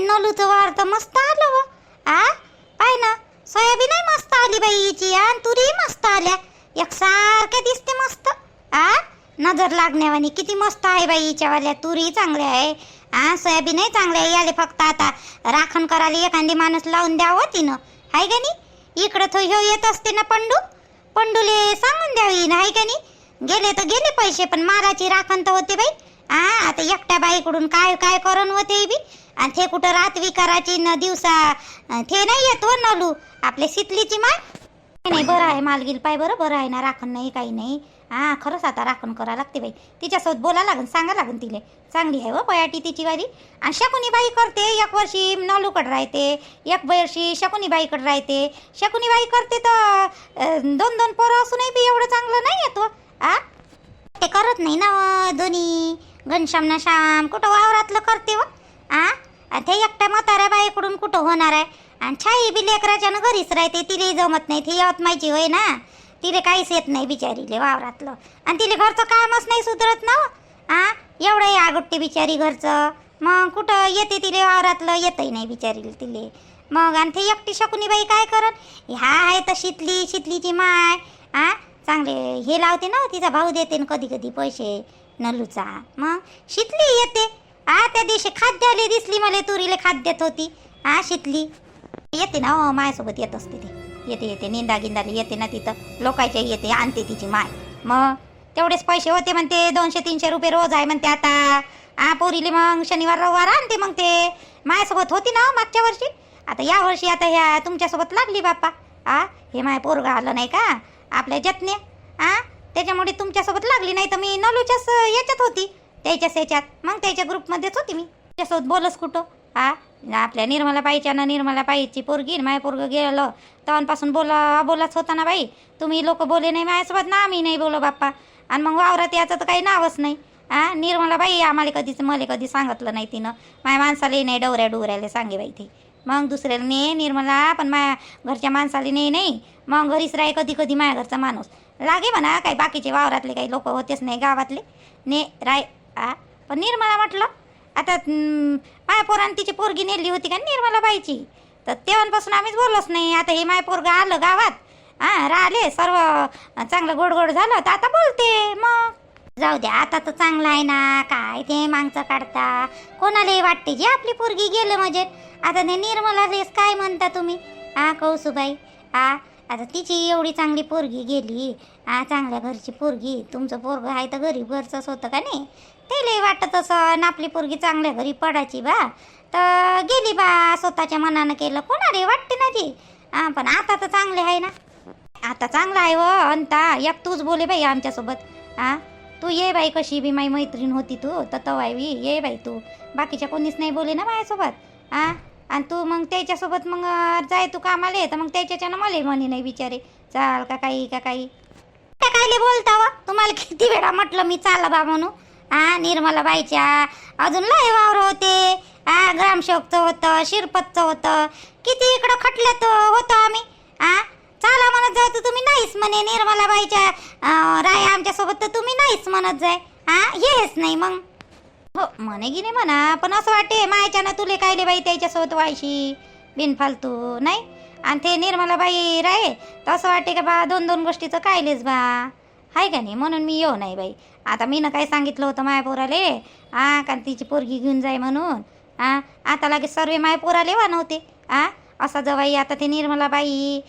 बाई नलूचं वार तर मस्त आलं व आ? पाय ना सोयाबीन मस्त आली बाई हिची आणि तुरी मस्त आल्या. एकसारख्या दिसते मस्त. आ? नजर लागण्यावानी किती मस्त आहे बाई हिच्यावाल्या. तुरी चांगल्या आहे. हा सोयाबीनही चांगल्या आहे. याले फक्त आता राखण करायला एखादी माणूस लावून द्यावं तिनं. हाय का नाही? इकडं तो ह्यो येत असते ना पंडू. पंडूले सांगून द्यावी हाय का नाही? गेले तर गेले पैसे पण माराची राखण तर होते बाई. आ? आता एकट्या बाईकडून काय काय करून होते बी? आणि ते कुठं रात्री विकाराची न दिवसा. थे ते नाही येत हो नलू. आपले शितलीची माय. नाही, नाही बरं आहे मालगील पाय बरं बरं आहे ना राखण नाही काही नाही. हा खरंच आता राखण करा लागते बाई. तिच्यासोबत बोला लागन सांगा लागन तिले. चांगली आहे व पयाटी तिची वारी. आणि शकुनी बाई करते एक वर्षी नलूकडे राहते एक वर्षी शकुनी बाईकडे राहते. शकुनी बाई करते तर दोन दोन पोरं असूनही बी एवढं चांगलं नाही येतो हो. आ? ते करत नाही ना हो, दोन्ही. घनश्याम ना श्याम. कुठं वावरातलं करते व आ? ते एकट्या म्हाताऱ्या बाईकडून कुठं होणार आहे? आणि छाई बी लेकराच्यानं घरीच राहते तिले जमत नाही ती यवतमायची होय ना? तिले काहीच येत नाही बिचारीले वावरातलं. आणि तिले घरचं कामच नाही सुधरत ना? आ? एवढं आगोट्टी बिचारी घरचं. मग कुठं येते तिले वावरातलं? येतही नाही बिचारीला तिले. मग आणि ते एकटी शकुनी बाई काय करत ह्या आहे तर शितली शितलीची माय. आ? चांगले हे लावते ना तिचा भाऊ देते ना कधी कधी पैसे. नलूचा मग शितली येते. आ त्या दिवशी खाद्याले दिसली मला तुरीले खाद्य देत होती. आ शितली. येते ना हो मायासोबत येत असते ते. येते येते निंदा गिंदाले येते ना तिथं. लोकांच्या येते आणते तिची माय. मग तेवढेच पैसे होते म्हणते दोनशे तीनशे रुपये रोज आहे म्हणते आता. आ पोरीले मग शनिवार रविवार आणते मग ते. माझ्यासोबत होती ना हो मागच्या वर्षी. आता या वर्षी आता ह्या तुमच्यासोबत लागली बाप्पा. आ हे माय पोरगा आलं नाही का? आपल्या जतने. आ त्याच्यामुळे तुमच्यासोबत लागली नाही तर मी नलूच्याच याच्यात होती. त्याच्याच याच्यात मग त्याच्या ग्रुपमध्येच होती मी. त्याच्यासोबत बोलस कुठं? हा? आपल्या निर्मला बाईच्या ना निर्मला बाईची पोरगी माय पोरग गेलं. तवांपासून बोला बोलाच होता ना बाई. तुम्ही लोक बोले नाही माझ्यासोबत ना आम्ही नाही बोलो बाप्पा. आणि मग वावरात याचं तर काही नावच नाही. हा? निर्मला बाई आम्हाला कधीच मला कधी सांगितलं नाही तिनं. माझ्या माणसाला नाही डवऱ्या डोऱ्याला सांगे बाई ती. मग दुसऱ्याला ने निर्मला पण माया घरच्या माणसाला नाही नाही. मग घरीच राही कधी कधी माझ्या घरचा माणूस. लागे म्हणा काही बाकीचे वावरातले काही लोक होतेच नाही गावातले. ने राय आ? पण निर्मला म्हटलं आता हम्म, माया पोरानं तिची पोरगी नेली होती का निर्मला बाईची? तर तेव्हापासून आम्हीच बोललोच नाही. आता हे माय पोरगं आलं गावात हा राहिले सर्व चांगलं गोड गोड झालं तर आता बोलते मग. जाऊ द्या आता तर चांगलं आहे ना. काय ते मागचं काढता? कोणालाही वाटते जे आपली पोरगी गेलं म्हणजे आता ते निर्मला रेस काय म्हणता तुम्ही? हा कौसुबाई हा आता तिची एवढी चांगली पोरगी गेली. आ चांगल्या घरची पोरगी. तुमचं पोरग आहे तर गरीब घरचंच होतं का नाही? त्याला वाटत असं आपली पोरगी चांगल्या घरी पडायची बा. तर गेली बा स्वतःच्या मनानं केलं. कोणाला वाटते ना ती. हां पण आता तर चांगले आहे ना. आता चांगला आहे व अंता एक तूच बोले बाई आमच्यासोबत. हा तू ये बाई कशी बी माई मैत्रीण होती तू. तर तवाय बी ये बाई तू. बाकीच्या कोणीच नाही बोले ना माझ्यासोबत हा आणि तू मग त्याच्यासोबत मग जाय तू कामाला ये तर मग त्याच्याच्यानं मला म्हणे नाही बिचारे. चाल का काही का काही. का कायले बोलता व? तुम्हाला किती वेळा म्हटलं मी चाल बा म्हणू हा निर्मला बाईच्या अजून लय वावर होते. हा ग्रामसेवकचं होतं शिरपतचं होतं. किती इकडं खटल्यात होतो आम्ही. हा चाला म्हणत जाय तर तुम्ही नाहीच म्हणे निर्मला बाईच्या राय आमच्यासोबत तर तुम्ही नाहीच म्हणत जाय. हा हेच नाही मग. हो म्हणे की नाही म्हणा पण असं वाटते मायच्यानं तुले कायले बाई त्याच्यासोबत व्हायशी? बिनफालतू नाही? आणि ते निर्मला बाई राहे तर असं वाटते का बा दोन दोन गोष्टीचं कायलेच बा? आहे का नाही? म्हणून मी येऊ नाही बाई. आता मी ना काय सांगितलं होतं माया पोराले? हा का तिची पोरगी घेऊन जाय म्हणून. हा आता लगेच सर्व माया पोराले वा नव्हते. हा असा जवाई आता ते निर्मला बाई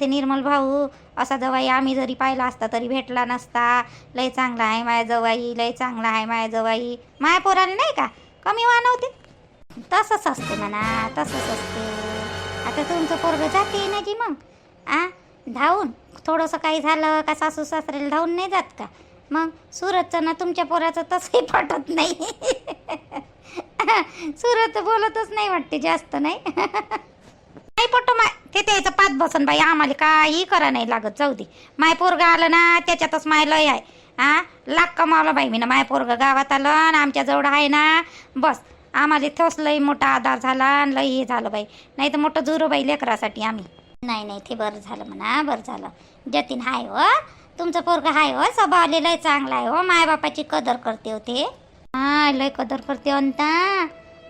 ते निर्मल भाऊ असा जवाई आम्ही जरी पाहिला असता तरी भेटला नसता. लय चांगला आहे माया जवाई लय चांगला आहे माया जवाई. माया पोराने नाही का? कमी वानवते. तसंच असते म्हणा तसंच असते. आता तुमचं पोरग जाते ना जी मग? आ? धावून? थोडंसं काही झालं का सासू सासऱ्याला धावून नाही जात का? मग सुरतचं ना तुमच्या पोराचं तसंही पटत नाही. सुरत बोलतच नाही वाटते जास्त नाही? नाही पटो माय. ते त्याचं पाच बसन बाई आम्हाला काही करा नाही लागत जाऊ दे. माय पोरगा आलं ना त्याच्यातच माय लय आहे. हा लाख कमावला बाई मी ना माय पोरगा गावात आलं आणि आमच्या जवळ आहे ना बस. आम्हाला थोस लय मोठा आधार झाला आणि लय हे झालं बाई. नाही तर मोठं जुरो बाई लेकरासाठी आम्ही. नाही नाही ते बरं झालं म्हणा बरं झालं. जतीन हाय हो. तुमचं पोरगा हाय हो. स्वभावले लय चांगला आहे हो. मायबापाची कदर करते होते हा लय कदर करते अंता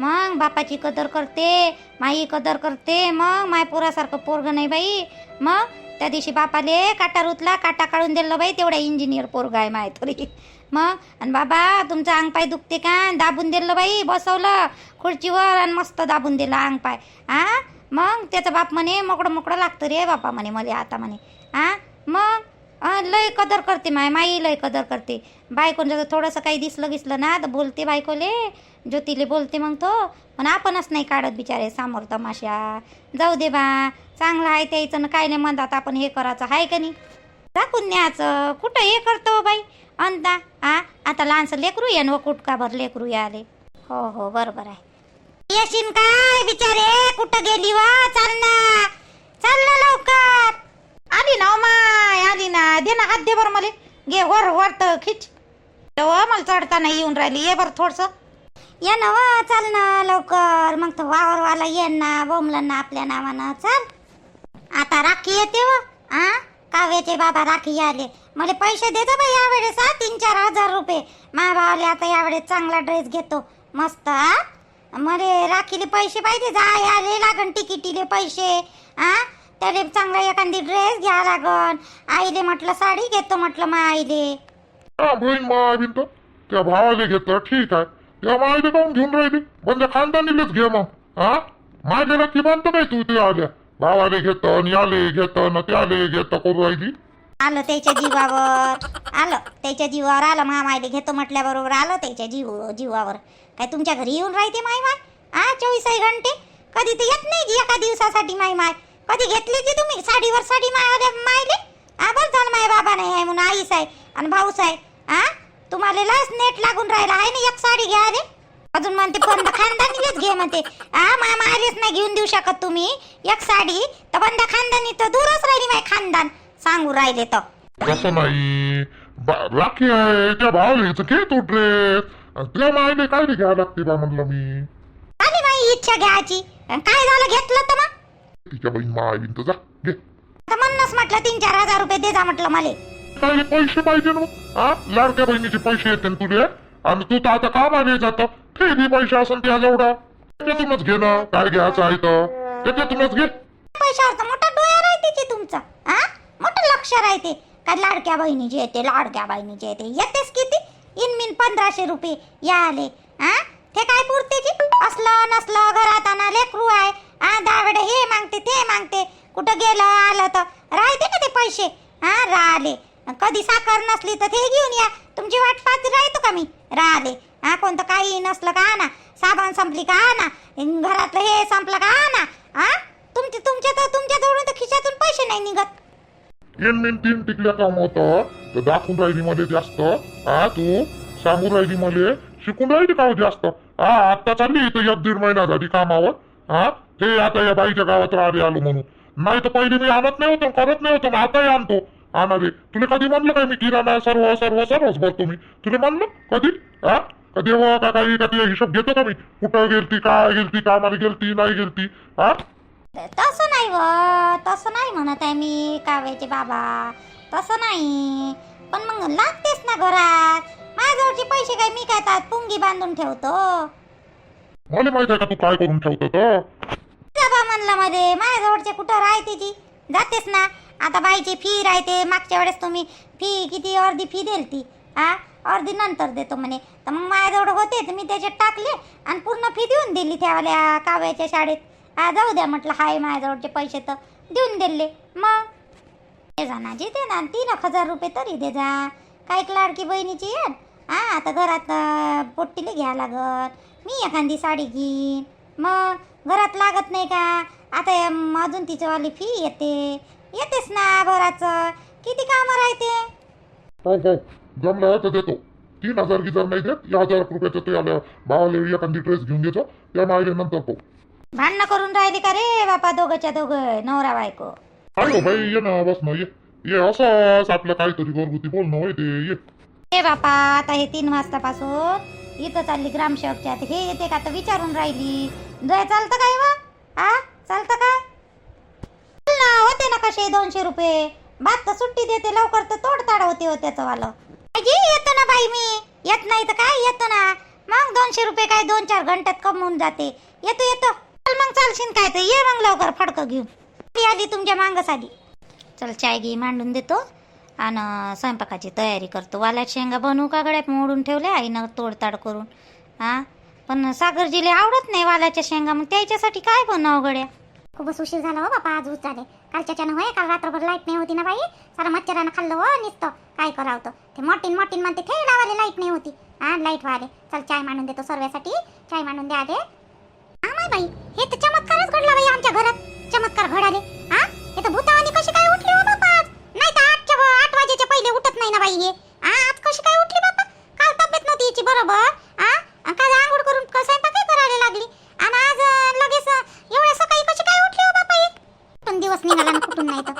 मग बापाची कदर करते माई कदर करते मग माय पोरासारखं पोरग नाही बाई. मग त्या दिवशी बापाले काटा रुतला काटा काढून दिलं बाई तेवढा इंजिनियर पोरगा आहे माय तरी. मग आणि बाबा तुमचं अंग पाय दुखते का? दाबून दिलं बाई बसवलं खुर्चीवर आणि मस्त दाबून दिलं अंग पाय. आ? मग त्याचा बाप म्हणे मोकळं मोकळं लागतं रे बापा म्हणे मला आता म्हणे. आ? मग लय कदर करते माय माई लय कदर करते. बायकोनं जर थोडंसं काही दिसलं गिसलं ना तर बोलते बायकोले ज्योतीले बोलते मग तो. पण आपणच नाही काढत बिचारे सामोर तमाशा. जाऊ दे बा चांगलं आहे त्याचं ना काय नाही म्हणतात आपण हे करायचं आहे का नाही? दाखवून न्यायचं कुठं हे करतो हो बाई? अंता आ आता लहानसं लेकरू या व हो, कुटका भर लेकरू या आले हो हो बरोबर आहे. येशील काय बिचारे? कुठं गेली वा चाल ना चाल ना लवकर आली ना ओ माय आली ना दे ना हात दे बरं मला घे वर वर तर खिच. व मला चढताना येऊन राहिली. ये बरं थोडस. ये ना वा चाल ना लवकर. मग तो वावरवाला ये ना बोमला ना आपल्या नावानं. चाल. आता राखी येते व आ? काव्याचे बाबा राखी आले. मला पैसे देतो बाई यावेळेस हा तीन चार हजार रुपये. मा भावाले आता यावेळेस चांगला ड्रेस घेतो. मस्त हा. मला राखीले पैसे पाहिजे. जाय आले लागन तिकिटीले पैसे. आ? त्याले चांगला एखादी ड्रेस घ्या लागन. आईले म्हटलं साडी घेतो म्हटलं मा आईले. हा बहीण मावीन तर त्या भावाला घेतलं ठीक आहे. त्या माईले काऊन घेऊन राहिली? म्हणजे खानदानीलेच घे मग. हा? माझ्या नक्की बांधतो काय तू ते आल्या? भावाले घेत याले घेत न त्याले घेत करू राहिली? आलं त्याच्या जीवावर. आलं त्याच्या जीवावर. आलं मामाईले घेतो म्हटल्याबरोबर आलं त्याच्या जीव जीवावर. काय तुमच्या घरी येऊन राहते माय माय? आ चोवीसही घंटे? कधी तर येत नाही एका दिवसासाठी माय माय. कधी घेतली की तुम्ही? साडीवर साडी मायले? आ बस झालं माय बाबा नाही आहे म्हणून आईस आहे आणि भाऊस आहे आ तुम्हाला लस नेट लागून राहिला. आहे ना एक साडी घ्या रे अजून म्हणते बंद खानदानीच घे म्हणते. आ मामा आलेच नाही घेऊन देऊ शकत तुम्ही. एक साडी तर बंद खानदानी तर दूरच राहिली माय खानदान. सांगू राहिले तर. तसं नाही? राखी आहे. त्या भावाला घ्यायचं घे तू ड्रेस त्या काय घ्यावं लागते बा म्हणलं मी. आली माझी इच्छा घ्यायची. काय झालं घेतलं तर मग? तिच्या बहीण मावीन तर जा घे. आता म्हणूनच म्हटलं तीन चार हजार रुपये दे जा म्हटलं मला. काय पैसे पाहिजे ना मग. हा लाडक्या बहिणीचे पैसे येते ना तुले. आणि तू तर आता कामाने जात? ते बी पैसे असेल त्या जेवढा. त्याच्यातूनच घे ना काय घ्यायचं आहे तर. त्याच्यातूनच घे. पैशावर तर मोठा डोळा राहते की तुमचा हा? मोठं लक्ष राहते. काय लाडक्या बहिणीचे येते लाडक्या बहिणीचे येते. येतेच किती? इनमिन पंधराशे रुपये या आले हा? ते काय पुरते जी असलं नसलं घरात आणा लेकरू आहे. हा दावड हे मागते ते मागते. कुठं गेलं आलं तर राहते ना ते पैसे? हा राहिले. कधी साखर नसली तर ते घेऊन या. तुमची वाट पाहत राहतो का मी? राहिले. हा कोणतं काही नसलं का आणा. साबण संपली का आणा. घरातलं हे संपलं का आणा. हा? तुमचे तुमच्या तर तुमच्या जवळून तर खिशातून पैसे नाही निघत. तीन मेन तीन टिकल्या काम होतं. तर दाखवून राहिली मध्ये जास्त. हा तू सांगून राहिली मले. शिकून राहिली का हो जास्त? हा आता चालली इथं एक दीड महिना झाली कामावर. हा? ते आता या बाईच्या गावात राहिले आलो म्हणून. नाही तर पहिले मी आणत नाही होतो करत नाही होतो आताही आणतो. आणा रे तुला कधी म्हणलं काय मी किराणा सर्व सर्व सर्वच भरतो मी? तुला म्हणलं? कधी? हा कधी हो का काही? का तुझा हिशोब घेतो का मी? कुठं गेलती काय गेलती कामाला गेलती नाही गेलती? हा तसं नाही व तसं नाही म्हणत आहे मी काव्याचे बाबा. तसं नाही. पण मग लागतेच ना घरात. माझ्याजवळचे पैसे काय मी काय तात पुंगी बांधून ठेवतो? मला माहीत आहे का तू काय करून ठेवतो तर जा म्हणलं मध्ये माझ्याजवळचे कुठं राहते ती? जातेस ना? आता बाईची फी राहते मागच्या वेळेस तुम्ही फी किती अर्धी फी देल ती? हा अर्धी नंतर देतो म्हणे. तर मग माझ्याजवळ होते तर मी त्याच्यात टाकले आणि पूर्ण फी देऊन दिली त्यावाल्या काव्याच्या शाळेत. हा जाऊ द्या म्हटलं हाय माझ्याजवळचे पैसे तर देऊन दिले. मग? दे जा ना जे दे ना तीन एक हजार रुपये तरी दे जा. काय एक लाडकी बहिणीची यार हा आता घरात पोट्टीले पोट्टीला घ्या लागत मी एखादी साडी घेईन. मग? घरात लागत नाही का? आता अजून तिच्यावाली फी येते. येतेच ना भराचं. किती कामं राहते? हो हो जमलं तर देतो तीन हजार गिजार नाही देत या हजार रुपयाचं ते आल्या भावाला एखादी ड्रेस घेऊन देतो. त्या माहिले नंतर पाहू भांडणं करून राहिले का रे बापा दोघंच्या दोघं? नवरा बायको. हॅलो बाई ये ना बस ना ये. ये असंच आपलं काहीतरी घरगुती बोलणं होय ते ये. हे बापा आता हे तीन वाजतापासून इथं चालली ग्रामसेवकच्या आता हे येते का? तर विचारून राहिली. जय चालतं काय वा? आ? चालतं काय? चल ना होते ना कसे दोनशे रुपये. बात तर सुट्टी देते लवकर तर तोडताड होते हो त्याचं वालं आजी येतो ना बाई मी. येत नाही तर काय येतो ना? मग दोनशे रुपये काय दोन चार घंट्यात कमवून जाते. येतो येतो. चल मग चालशील काय तर. ये मग लवकर फडकं घेऊन. आली तुमच्या मागच आली चल चाय घे मांडून देतो. आणि स्वयंपाकाची तयारी करतो. वाल्या शेंगा बनवू का गड्या मोडून ठेवल्या आईनं तोडताड करून. हा पण सागरजीले आवडत नाही वालाच्या शेंगा. मग त्याच्यासाठी काय बनव गड्या? खूपच उशीर झाला हो बापा आज झाले कालच्याच्यानं होय काल रात्रभर लाइट नाही होती ना बाई? सारा मच्छरानं खाल्लं हो नुसतं. काय करावं तर ते मोठीन मोठीन म्हणते थे लावाले लाइट नाही होती. हा लाइट वाले. चल चाय मांडून देतो सर्व्यासाठी. चाय मांडून द्या आले. हा माय बाई हे तर चमत्कारच घडला बाई आमच्या घरात. चमत्कार घडाले. हा हे तर भूतावानी कशी काय उठली? आठ पहिले उठत नाही ना बाई हे. आज कशी काय उठली बाबा काल तब्येत नव्हती याची बरोबर? आ? काल आंघोळ करून क- स्वयंपाकही करायला लागली. आणि आज लगेच एवढ्या सकाळी कशी काय उठली हो बापा ही? दिवस निघाला ना कुठून नाही तर?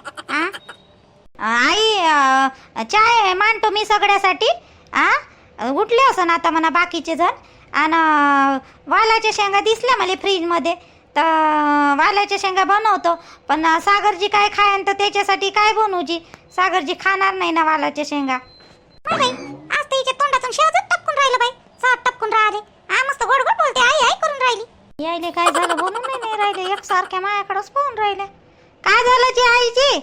आई चाय मांडतो मी सगळ्यासाठी. आ? उठले असं आता म्हणा बाकीचे जण. आणि वालाच्या शेंगा दिसल्या मला फ्रीजमध्ये. तर वालाच्या शेंगा बनवतो. पण सागरजी काय खायन तर त्याच्यासाठी काय बनवूजी सागरजी खाणार नाही ना वालाच्या शेंगा. माय बाई आज तर हिच्या तोंडातून शेवजच टपकून राहिलं बाई. सात टपकून राहिले. हा मस्त गोड गोड बोलते. आई आई करून राहिली. यायले काय झालं बनून नाही नाही राहिले एकसारख्या मायाकडेच पाहून राहिले. काय झालं जी आईजी?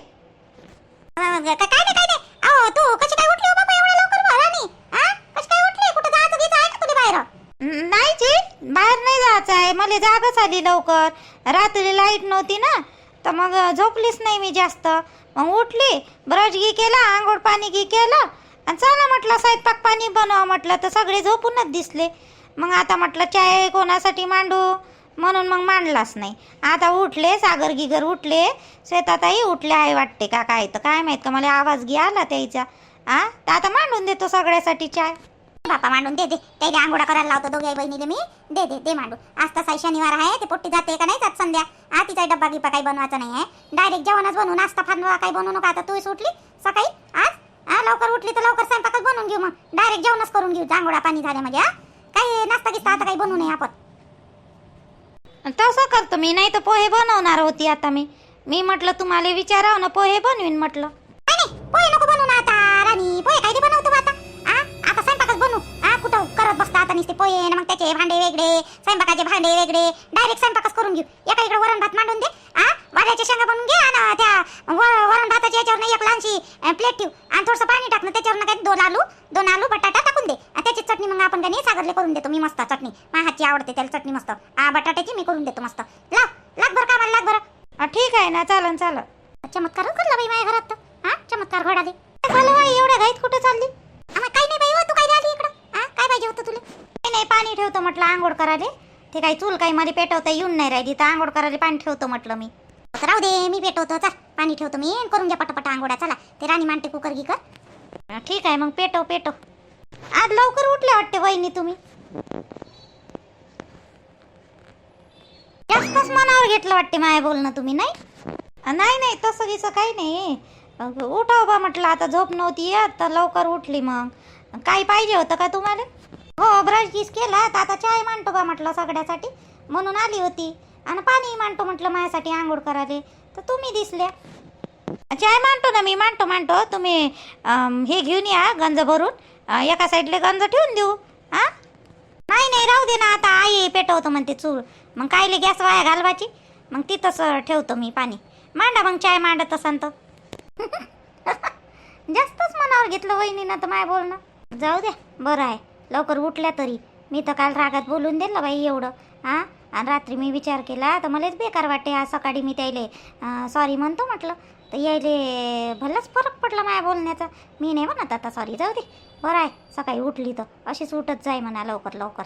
अं, काय नाही काय नाही. अहो तू कशी काय उठली हो बाबा एवढ्या लवकर? भरानी हा कशी काय उठली? कुठं जायचं घ्यायचं आहे का तुला बाहेर? नाही जी. बाहेर नाही जायचं आहे. मला जागच आली लवकर. रात्री लाइट नव्हती ना. तर मग झोपलीच नाही मी जास्त. मग उठली ब्रश घी केला आंघोळ पाणी घी केलं. आणि चला म्हटलं स्वयंपाक पाणी बनवा म्हटलं. तर सगळे झोपूनच दिसले. मग आता म्हटलं चाय कोणासाठी मांडू? म्हणून मग मांडलाच नाही. आता उठले सागर गिगर उठले. शेतातही उठले आहे वाटते का काय तर. काय माहीत का मला आवाज घे आला त्याचा. आ? तर आता मांडून देतो सगळ्यासाठी चाय. बापा मांडून दे दे. त्याला आंघोळा करायला लावतो दोघे बहिणीले मी. दे दे दे मांडू. आज तसा शनिवार आहे ते पोट्टी जाते का नाही जात संध्या? हा तिचा डब्बा गिब्बा काही बनवायचा नाही आहे. डायरेक्ट जेवणच बनवू नाश्ता फानवा काही बनवू नका. आता तू सुटली सकाळी? आज? हा लवकर उठली तर लवकर स्वयंपाकच बनवून घेऊ मग. डायरेक्ट जेवणच करून घेऊ. आंघोळा पाणी झाले म्हणजे काही नाश्ता गिस्ता आता काही बनवू नये आपण. तसं करतो मी नाही तर पोहे बनवणार होती आता मी. मी म्हटलं तुम्हाला विचारावं ना पोहे बनवीन म्हटलं. पोहे नको बनवू ना आता राणी. पोहे आता नुसते पोहे मग त्याचे भांडे वेगळे स्वयंपाकाचे भांडे वेगळे. डायरेक्ट स्वयंपाकच करून घेऊ. एका इकडे वरण भात मांडून दे आ? वाड्याच्या शेंगा बनवून घे आणि त्या व- वरण भाताच्या याच्यावर एक लहानशी प्लेट ठेवू. आणि थोडंसं पाणी टाकणं त्याच्यावर काय दोन आलू दोन आलू बटाटा टाकून दे. त्याची चटणी मग आपण काही सागरले करून देतो. मी मस्त चटणी. माझ्या हातची आवडते त्याला चटणी मस्त. आ बटाट्याची मी करून देतो मस्त. लाव लाग बरं कामाला लाग बरं. हा, ठीक आहे ना चालन चालन. चमत्कारच घडला बाई माझ्या घरात? हा चमत्कार घडाले. झालं एवढ्या घाईत कुठे चालली आम्हाला काही नाही बाई हो, तू काय आली इकडं हा काय पाहिजे होतं तुला नाही नाही पाणी ठेवतो म्हटलं आंघोळ कराले ते काही चूल काही मला पेटवता येऊन नाही राहिली. तर आंघोळ करायला पाणी ठेवतो म्हटलं मी. राहू दे मी पेटवतो. चल पाणी ठेवतो मी. करून घ्या पटापट आंघोळा. चला ते राणी मांडते कुकर गी कर ठीक आहे मग पेटव पेटव. आज लवकर उठले वाटते वहिनी तुम्ही. जास्तच मनावर घेतलं वाटते माया बोलणं तुम्ही नाही? नाही नाही तसं गिसं काही नाही. उठाव बा म्हटलं आता झोप नव्हती येत तर लवकर उठली मग. काही पाहिजे होतं का तुम्हाला? हो ब्रश गीस केला तर आता चाय मांडतो बा म्हटलं सगळ्यासाठी? म्हणून आली होती. आणि पाणी मांडतो म्हटलं माझ्यासाठी आंघोळ करायला. तर तुम्ही दिसल्या. चाय मांडतो ना मी मांडतो मांडतो. तुम्ही हे घेऊन या गंज भरून. एका साईडला गंज ठेवून देऊ. हा? नाही नाही राहू दे ना आता. आई पेटवतो म्हणते चूळ मग कायले गॅस वाया घालवायची? मग तिथंच ठेवतो मी पाणी. मांडा मग चाय मांडत असन तर. जास्तच मनावर घेतलं वहिनीनं तर माय बोलणं. जाऊ द्या बरं आहे. लवकर उठल्या तरी. मी तर काल रागात बोलून दिलं बाई एवढं. हां? आणि रात्री मी विचार केला तर मलाच बेकार वाटते आज सकाळी मी त्याले सॉरी म्हणतो म्हटलं. तर यायले भलंच फरक पडला माझ्या बोलण्याचा. मी नाही म्हणत आता सॉरी जाऊ दे. बरं आहे सकाळी उठली तर. अशीच उठत जाय म्हणा लवकर लवकर.